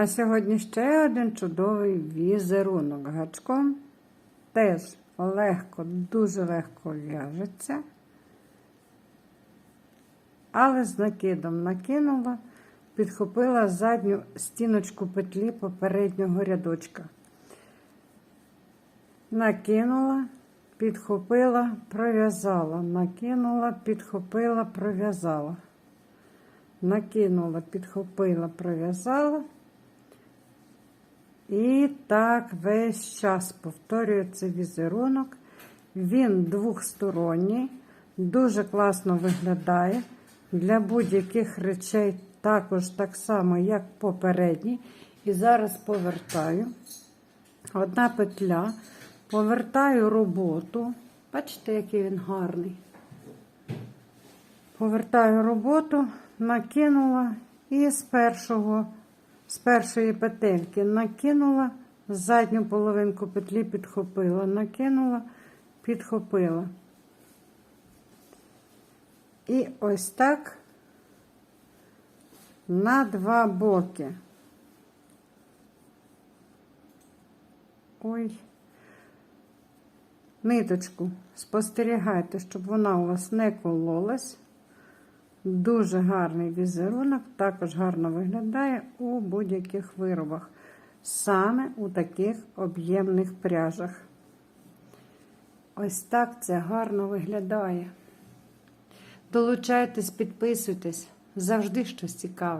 А сьогодні ще один чудовий візерунок гачком. Теж легко, дуже легко в'яжеться. Але з накидом накинула, підхопила задню стіночку петлі попереднього рядочка. Накинула, підхопила, пров'язала, накинула, підхопила, пров'язала. Накинула, підхопила, пров'язала. І так весь час повторюється візерунок. Він двохсторонній, дуже класно виглядає. Для будь-яких речей також так само, як попередній. І зараз повертаю одна петля, повертаю роботу. Бачите, який він гарний. Повертаю роботу, накинула і з першого, з першої петельки накинула, задню половинку петлі підхопила, накинула, підхопила. І ось так на два боки. Ой, ниточку спостерігайте, щоб вона у вас не кололась. Дуже гарний візерунок, також гарно виглядає у будь-яких виробах, саме у таких об'ємних пряжах. Ось так це гарно виглядає. Долучайтесь, підписуйтесь, завжди щось цікаве.